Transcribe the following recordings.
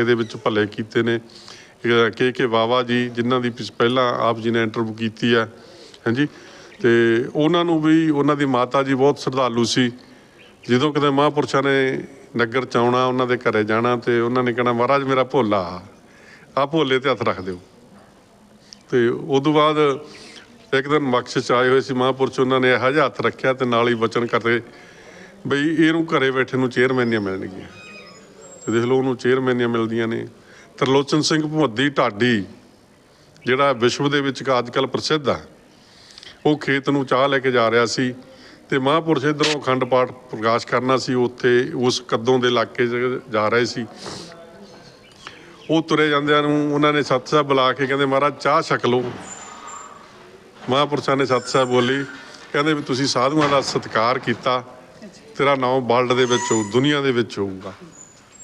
ਇਹਦੇ ਵਿੱਚ ਭਲੇ ਕੀਤੇ ਨੇ। ਕੇ ਕੇ ਵਾਵਾ ਜੀ, ਜਿਨ੍ਹਾਂ ਦੀ ਪਹਿਲਾਂ ਆਪ ਜੀ ਨੇ ਇੰਟਰਵਿਊ ਕੀਤੀ ਹੈ ਹਾਂਜੀ? ਤੇ ਉਹਨਾਂ ਨੂੰ ਵੀ, ਉਹਨਾਂ ਦੀ ਮਾਤਾ ਜੀ ਬਹੁਤ ਸ਼ਰਧਾਲੂ ਸੀ। ਜਦੋਂ ਕਿਤੇ ਮਹਾਂਪੁਰਸ਼ਾਂ ਨੇ ਨਗਰ ਚ ਆਉਣਾ, ਉਹਨਾਂ ਦੇ ਘਰੇ ਜਾਣਾ ਤੇ ਉਹਨਾਂ ਨੇ ਕਹਿਣਾ, ਮਹਾਰਾਜ, ਮੇਰਾ ਭੋਲਾ ਆ। ਭੋਲੇ ਤੇ ਹੱਥ ਰੱਖ ਦਿਓ। ਤੇ ਉਸ ਤੋਂ ਬਾਅਦ ਇੱਕ ਦਿਨ ਬਖਸ਼ਿਸ਼ 'ਚ ਆਏ ਹੋਏ ਸੀ ਮਹਾਂਪੁਰਸ਼, ਉਹਨਾਂ ਨੇ ਇਹੋ ਜਿਹਾ ਹੱਥ ਰੱਖਿਆ ਤੇ ਨਾਲ ਹੀ ਵਚਨ ਕਰਦੇ, ਬਈ ਇਹਨੂੰ ਘਰੇ ਬੈਠੇ ਨੂੰ ਚੇਅਰਮੈਨੀਆਂ ਮਿਲਣਗੀਆਂ। ਤੇ ਦੇਖ ਲਓ ਉਹਨੂੰ ਚੇਅਰਮੈਨੀਆਂ ਮਿਲਦੀਆਂ ਨੇ। ਤਰਲੋਚਨ ਸਿੰਘ ਭੁਮੱਦੀ ਢਾਡੀ, ਜਿਹੜਾ ਵਿਸ਼ਵ ਦੇ ਵਿੱਚ ਅੱਜ ਕੱਲ੍ਹ ਪ੍ਰਸਿੱਧ ਆ, ਉਹ ਖੇਤ ਨੂੰ ਚਾਹ ਲੈ ਕੇ ਜਾ ਰਿਹਾ ਸੀ ਤੇ ਮਹਾਂਪੁਰਸ਼ ਇਧਰੋਂ ਅਖੰਡ ਪਾਠ ਪ੍ਰਕਾਸ਼ ਕਰਨਾ ਸੀ, ਉੱਥੇ ਉਸ ਕੱਦੋਂ ਦੇ ਇਲਾਕੇ ਜਾ ਰਹੇ ਸੀ। ਉਹ ਤੁਰੇ ਜਾਂਦਿਆਂ ਨੂੰ ਉਹਨਾਂ ਨੇ ਸਤਿ ਸਾਹਿਬ ਬੁਲਾ ਕੇ ਕਹਿੰਦੇ, ਮਹਾਰਾਜ, ਚਾਹ ਛਕ ਲਓ। ਮਹਾਂਪੁਰਸ਼ਾਂ ਨੇ ਸਤਿ ਸਾਹਿਬ ਬੋਲੀ, ਕਹਿੰਦੇ ਵੀ ਤੁਸੀਂ ਸਾਧੂਆਂ ਦਾ ਸਤਿਕਾਰ ਕੀਤਾ, ਤੇਰਾ ਨਾਮ ਵਰਲਡ ਦੇ ਵਿੱਚ ਹੋਊ, ਦੁਨੀਆ ਦੇ ਵਿੱਚ ਹੋਊਗਾ।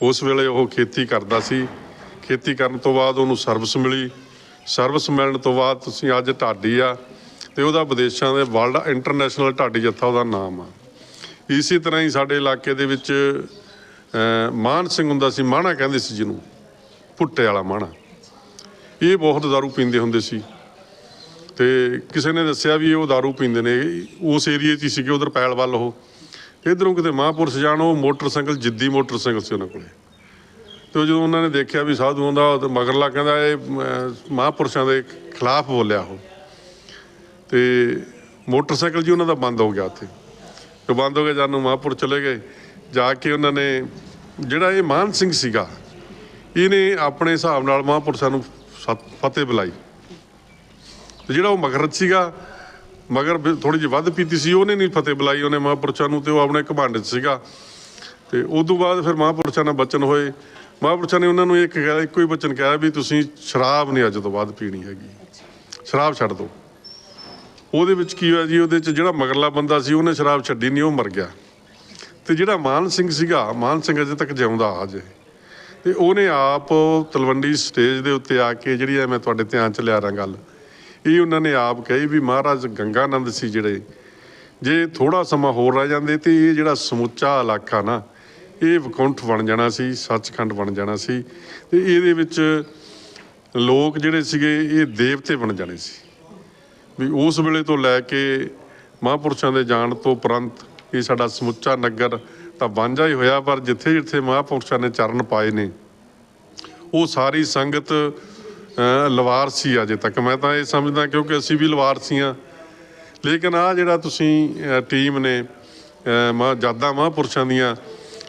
ਉਸ ਵੇਲੇ ਉਹ ਖੇਤੀ ਕਰਦਾ ਸੀ ਖੇਤੀ ਕਰਨ ਤੋਂ ਬਾਅਦ ਉਹਨੂੰ ਸਰਵਿਸ ਮਿਲੀ ਸਰਵਿਸ ਮਿਲਣ ਤੋਂ ਬਾਅਦ ਤੁਸੀਂ ਅੱਜ ਢਾਡੀ ਆ ਤੇ ਉਹਦਾ ਵਿਦੇਸ਼ਾਂ ਦੇ ਵਰਲਡ ਇੰਟਰਨੈਸ਼ਨਲ ਢਾਡੀ ਜੱਥਾ ਉਹਦਾ ਨਾਮ ਆ ਇਸੇ ਤਰ੍ਹਾਂ ਹੀ ਸਾਡੇ ਇਲਾਕੇ ਦੇ ਵਿੱਚ ਅਹ, ਮਾਨ ਸਿੰਘ ਹੁੰਦਾ ਸੀ ਮਾਣਾ ਕਹਿੰਦੇ ਸੀ ਜਿਹਨੂੰ ਭੁੱਟੇ ਵਾਲਾ ਮਾਣਾ ਇਹ ਬਹੁਤ दारू ਪੀਂਦੇ ਹੁੰਦੇ ਸੀ ਤੇ ਕਿਸੇ ਨੇ ਦੱਸਿਆ ਵੀ ਉਹ दारू ਪੀਂਦੇ ਨੇ ਉਸ ਏਰੀਏ 'ਚ ਹੀ ਸੀਗੇ ਉਧਰ ਪੈਲ ਵੱਲ ਉਹ ਇਧਰੋਂ ਕਿਤੇ ਮਹਾਂਪੁਰਸ਼ ਜਾਣ ਉਹ ਮੋਟਰਸਾਈਕਲ ਜਿੱਦੀ ਮੋਟਰਸਾਈਕਲ ਸੀ ਉਹਨਾਂ ਕੋਲੇ। ਤੇ ਉਹ ਜਦੋਂ ਉਹਨਾਂ ਨੇ ਦੇਖਿਆ ਵੀ ਸਾਧੂਆਂ ਦਾ ਉਹ ਤੇ ਮਗਰਲਾ ਕਹਿੰਦਾ ਇਹ ਅਹ, ਮਹਾਂਪੁਰਸ਼ਾਂ ਦੇ ਖਿਲਾਫ ਬੋਲਿਆ ਉਹ। ਤੇ ਮੋਟਰਸਾਈਕਲ ਜੀ ਉਹਨਾਂ ਦਾ ਬੰਦ ਹੋ ਗਿਆ ਉੱਥੇ। ਤੇ ਬੰਦ ਹੋ ਗਿਆ ਜਾਨੂੰ ਮਹਾਂਪੁਰ ਚਲੇ ਗਏ। ਜਾ ਕੇ ਉਹਨਾਂ ਨੇ ਜਿਹੜਾ ਇਹ ਮਾਨ ਸਿੰਘ ਸੀਗਾ ਇਹਨੇ ਆਪਣੇ ਹਿਸਾਬ ਨਾਲ ਮਹਾਂਪੁਰਸ਼ਾਂ ਨੂੰ ਸਤ- ਫਤਿਹ ਬੁਲਾਈ। ਤੇ ਜਿਹੜਾ ਉਹ ਮਗਰਤ ਸੀਗਾ ਮਗਰ ਥੋੜੀ ਜਿਹੀ ਵੱਧ ਪੀਤੀ ਸੀ, ਉਹਨੇ ਨਹੀਂ ਫਤਿਹ ਬੁਲਾਈ, ਉਹਨੇ ਮਹਾਂਪੁਰਸ਼ਾਂ ਨੂੰ ਤੇ ਉਹ ਆਪਣੇ ਘਮੰਡ 'ਚ ਸੀਗਾ। ਤੇ ਉਸ ਤੋਂ ਬਾਅਦ ਫਿਰ ਮਹਾਂਪੁਰਸ਼ਾਂ ਨਾਲ ਬਚਨ ਹੋਏ। ਮਹਾਂਪੁਰਸ਼ਾਂ ਨੇ ਉਹਨਾਂ ਨੂੰ ਇੱਕ ਕਿਹਾ, ਇੱਕੋ ਹੀ ਬਚਨ ਕਿਹਾ ਵੀ ਤੁਸੀਂ ਸ਼ਰਾਬ ਨਹੀਂ ਅੱਜ ਤੋਂ ਬਾਅਦ ਪੀਣੀ ਹੈਗੀ। ਸ਼ਰਾਬ ਛੱਡ ਦਿਓ। ਉਹਦੇ ਵਿੱਚ ਕੀ ਹੋਇਆ ਜੀ, ਉਹਦੇ 'ਚ ਜਿਹੜਾ ਮਗਰਲਾ ਬੰਦਾ ਸੀ, ਉਹਨੇ ਸ਼ਰਾਬ ਛੱਡੀ ਨਹੀਂ, ਉਹ ਮਰ ਗਿਆ। ਤੇ ਜਿਹੜਾ ਮਾਨ ਸਿੰਘ ਸੀਗਾ, ਮਾਨ ਸਿੰਘ ਅਜੇ ਤੱਕ ਜਿਉਂਦਾ ਅਜੇ। ਤੇ ਉਹਨੇ ਆਪ ਤਲਵੰਡੀ ਸਟੇਜ ਦੇ ਉੱਤੇ ਆ ਕੇ ਜਿਹੜੀ ਐ ਮੈਂ ਤੁਹਾਡੇ ਧਿਆਨ ਚ ਲਿਆ ਰਾਂ ਗੱਲ। ਇਹ ਉਹਨਾਂ ਨੇ ਆਪ ਕਹੀ ਵੀ ਮਹਾਰਾਜ ਗੰਗਾਨੰਦ ਸੀ ਜਿਹੜੇ। ਜੇ ਥੋੜਾ ਸਮਾਂ ਹੋਰ ਰਹਿ ਜਾਂਦੇ ਤੇ ਇਹ ਜਿਹੜਾ ਸਮੁੱਚਾ ਇਲਾਕਾ ਨਾ, ਇਹ ਵਿਕੁੰਠ ਬਣ ਜਾਣਾ ਸੀ, ਸੱਚਖੰਡ ਬਣ ਜਾਣਾ ਸੀ ਤੇ ਇਹਦੇ ਵਿੱਚ ਲੋਕ ਜਿਹੜੇ ਸੀਗੇ, ਇਹ ਦੇਵਤੇ ਬਣ ਜਾਣੇ ਸੀ। ਵੀ ਉਸ ਵੇਲੇ ਤੋਂ ਲੈ ਕੇ ਮਹਾਂਪੁਰਸ਼ਾਂ ਦੇ ਜਾਣ ਤੋਂ ਉਪਰੰਤ ਇਹ ਸਾਡਾ ਸਮੁੱਚਾ ਨਗਰ ਤਾਂ ਵਾਂਝਾ ਹੀ ਹੋਇਆ, ਪਰ ਜਿੱਥੇ ਜਿੱਥੇ ਮਹਾਂਪੁਰਸ਼ਾਂ ਨੇ ਚਰਨ ਪਾਏ ਨੇ, ਉਹ ਸਾਰੀ ਸੰਗਤ ਲਵਾਰ ਸੀ ਅਜੇ ਤੱਕ। ਮੈਂ ਤਾਂ ਇਹ ਸਮਝਦਾ ਕਿਉਂਕਿ ਅਸੀਂ ਵੀ ਲਵਾਰ ਲਵਾਰਸੀਆਂ। ਲੇਕਿਨ ਆ ਜਿਹੜਾ ਤੁਸੀਂ ਟੀਮ ਨੇ ਅਹ, ਮਾ ਜਾਦਾ ਮਹਾਂਪੁਰਸ਼ਾਂ ਦੀਆਂ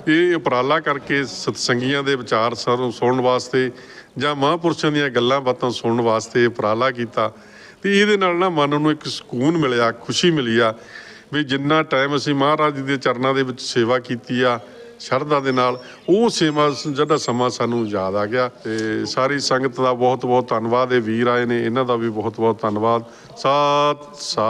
ਇਹ ਉਪਰਾਲਾ ਕਰਕੇ ਸਤਸੰਗੀਆਂ ਦੇ ਵਿਚਾਰ ਸਾਨੂੰ ਸੁਣਨ ਵਾਸਤੇ ਜਾਂ ਮਹਾਂਪੁਰਸ਼ਾਂ ਦੀਆਂ ਗੱਲਾਂ ਬਾਤਾਂ ਸੁਣਨ ਵਾਸਤੇ ਉਪਰਾਲਾ ਕੀਤਾ ਤੇ ਇਹਦੇ ਨਾਲ ਨਾ ਮਨ ਨੂੰ ਇੱਕ ਸਕੂਨ ਮਿਲਿਆ ਖੁਸ਼ੀ ਮਿਲੀ ਆ ਵੀ ਜਿੰਨਾ ਟਾਈਮ ਅਸੀਂ ਮਹਾਰਾਜ ਜੀ ਦੇ ਚਰਨਾਂ ਦੇ ਵਿੱਚ ਸੇਵਾ ਕੀਤੀ ਆ ਸ਼ਰਧਾ ਦੇ ਨਾਲ, ਉਹ ਸੇਵਾ ਜਿਹੜਾ ਸਮਾਂ ਸਾਨੂੰ ਯਾਦ ਆ ਗਿਆ ਤੇ ਸਾਰੀ ਸੰਗਤ ਦਾ ਬਹੁਤ ਬਹੁਤ ਧੰਨਵਾਦ। ਇਹ ਵੀਰ ਆਏ ਨੇ, ਇਹਨਾਂ ਦਾ ਵੀ ਬਹੁਤ ਬਹੁਤ ਧੰਨਵਾਦ। ਸਾਤ ਸਾ